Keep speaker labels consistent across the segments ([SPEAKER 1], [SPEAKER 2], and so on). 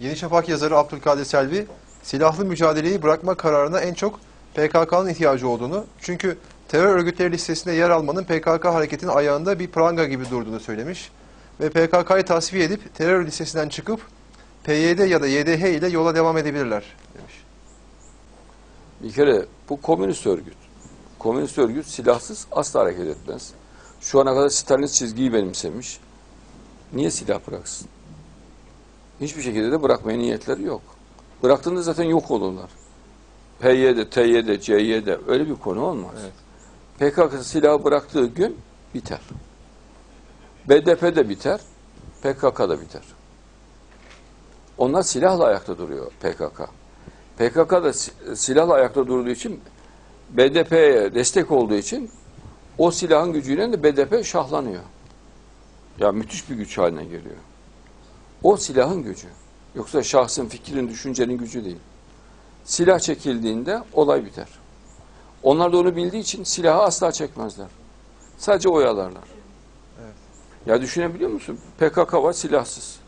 [SPEAKER 1] Yeni Şafak yazarı Abdülkadir Selvi, silahlı mücadeleyi bırakma kararına en çok PKK'nın ihtiyacı olduğunu, çünkü terör örgütleri listesinde yer almanın PKK hareketinin ayağında bir pranga gibi durduğunu söylemiş ve PKK'yı tasfiye edip terör listesinden çıkıp PYD ya da YDH ile yola devam edebilirler demiş.
[SPEAKER 2] Bir kere bu komünist örgüt. Komünist örgüt silahsız asla hareket etmez. Şu ana kadar Stalinist çizgiyi benimsemiş. Niye silah bıraksın? Hiçbir şekilde de bırakmaya niyetleri yok. Bıraktığında zaten yok olurlar. PYD, TYD, CYD öyle bir konu olmaz.
[SPEAKER 1] Evet.
[SPEAKER 2] PKK silahı bıraktığı gün biter. BDP de biter, PKK da biter. Onlar silahla ayakta duruyor PKK. PKK da si- silahla ayakta durduğu için BDP'ye destek olduğu için o silahın gücüyle de BDP şahlanıyor. Ya müthiş bir güç haline geliyor. O silahın gücü. Yoksa şahsın, fikrin, düşüncenin gücü değil. Silah çekildiğinde olay biter. Onlar da onu bildiği için silahı asla çekmezler. Sadece oyalarlar.
[SPEAKER 1] Evet.
[SPEAKER 2] Ya düşünebiliyor musun? PKK var silahsız.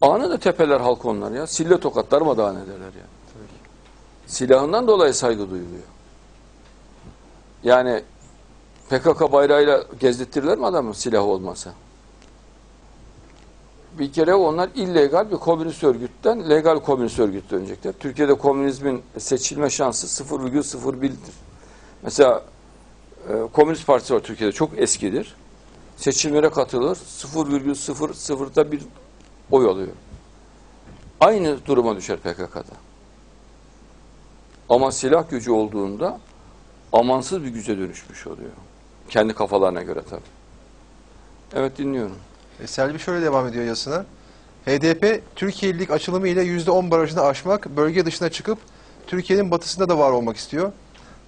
[SPEAKER 2] Anında tepeler halk onlar ya. Sille tokatlar mı daha ne derler ya. Silahından dolayı saygı duyuluyor. Yani PKK bayrağıyla gezdirtirler mi adamın silahı olmasa? Bir kere onlar illegal bir komünist örgütten legal komünist örgüt dönecekler. Türkiye'de komünizmin seçilme şansı 0,01'dir. Mesela e, Komünist Partisi var Türkiye'de çok eskidir. Seçimlere katılır 0,00'da bir oy alıyor. Aynı duruma düşer PKK'da. Ama silah gücü olduğunda amansız bir güce dönüşmüş oluyor. Kendi kafalarına göre tabii. Evet dinliyorum.
[SPEAKER 1] E, Selvi şöyle devam ediyor yazısına. HDP, Türkiye'lilik açılımı ile %10 barajını aşmak, bölge dışına çıkıp Türkiye'nin batısında da var olmak istiyor.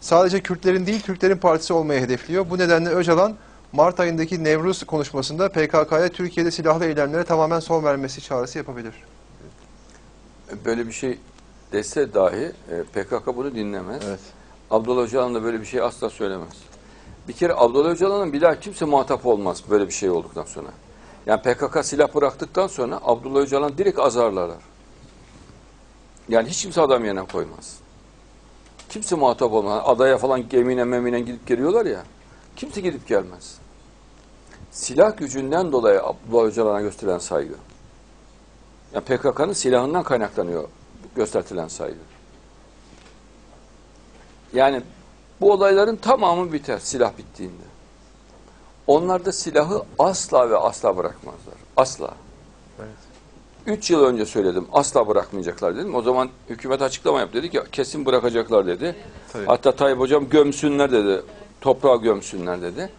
[SPEAKER 1] Sadece Kürtlerin değil, Türklerin partisi olmayı hedefliyor. Bu nedenle Öcalan, Mart ayındaki Nevruz konuşmasında PKK'ya Türkiye'de silahlı eylemlere tamamen son vermesi çağrısı yapabilir.
[SPEAKER 2] Böyle bir şey dese dahi e, PKK bunu dinlemez.
[SPEAKER 1] Evet.
[SPEAKER 2] Abdullah Öcalan da böyle bir şey asla söylemez. Bir kere Abdullah Öcalan'ın bir daha kimse muhatap olmaz böyle bir şey olduktan sonra. Yani PKK silah bıraktıktan sonra Abdullah Öcalan direkt azarlarlar. Yani hiç kimse adam yerine koymaz. Kimse muhatap olmaz. Adaya falan gemiyle memine gidip geliyorlar ya. Kimse gidip gelmez. Silah gücünden dolayı Abdullah Öcalan'a gösterilen saygı. Yani PKK'nın silahından kaynaklanıyor gösterilen saygı. Yani bu olayların tamamı biter silah bittiğinde. Onlar da silahı asla ve asla bırakmazlar. Asla.
[SPEAKER 1] Evet.
[SPEAKER 2] Üç yıl önce söyledim. Asla bırakmayacaklar dedim. O zaman hükümet açıklama yaptı. Dedi ki kesin bırakacaklar dedi.
[SPEAKER 1] Tabii.
[SPEAKER 2] Hatta Tayyip Hocam gömsünler dedi. Toprağa gömsünler dedi.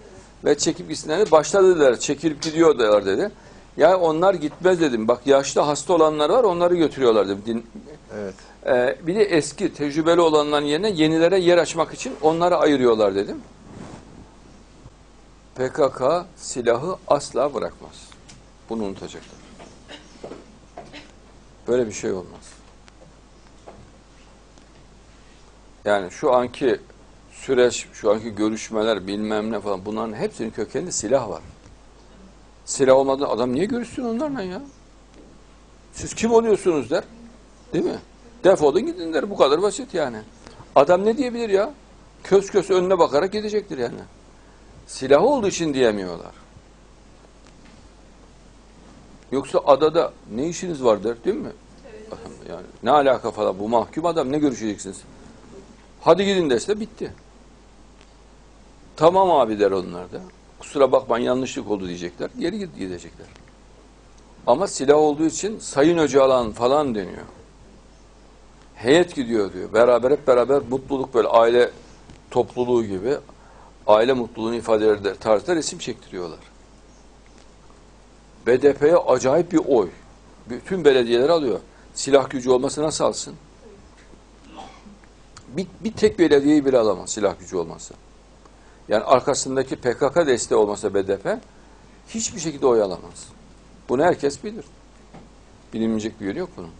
[SPEAKER 2] Ve çekip gitsinler dedi. Başladı dediler. Çekilip gidiyorlar dedi. Ya onlar gitmez dedim. Bak yaşlı hasta olanlar var onları götürüyorlar dedim. Din,
[SPEAKER 1] Evet.
[SPEAKER 2] ee, bir de eski tecrübeli olanların yerine yenilere yer açmak için onları ayırıyorlar dedim. PKK silahı asla bırakmaz. Bunu unutacaklar. Böyle bir şey olmaz. Yani şu anki süreç, şu anki görüşmeler bilmem ne falan bunların hepsinin kökeninde silah var. Silah olmadan adam niye görüşsün onlarla ya? Siz kim oluyorsunuz der. Değil mi? Defolun gidin der. Bu kadar basit yani. Adam ne diyebilir ya? Köz köz önüne bakarak gidecektir yani. Silah olduğu için diyemiyorlar. Yoksa adada ne işiniz var der değil mi? Yani ne alaka falan bu mahkum adam ne görüşeceksiniz? Hadi gidin dese bitti. Tamam abi der onlar da. Kusura bakmayın yanlışlık oldu diyecekler. Geri gid- gidecekler. Ama silah olduğu için Sayın Öcalan falan deniyor. Heyet gidiyor diyor. Beraber hep beraber mutluluk böyle aile topluluğu gibi aile mutluluğunu ifade eder tarzda resim çektiriyorlar. BDP'ye acayip bir oy. Bütün belediyeler alıyor. Silah gücü olması nasıl alsın? Bir, bir tek belediyeyi bile alamaz silah gücü olmasa. Yani arkasındaki PKK desteği olmasa BDP hiçbir şekilde oy alamaz. Bunu herkes bilir. Bilinmeyecek bir yönü yok bunun.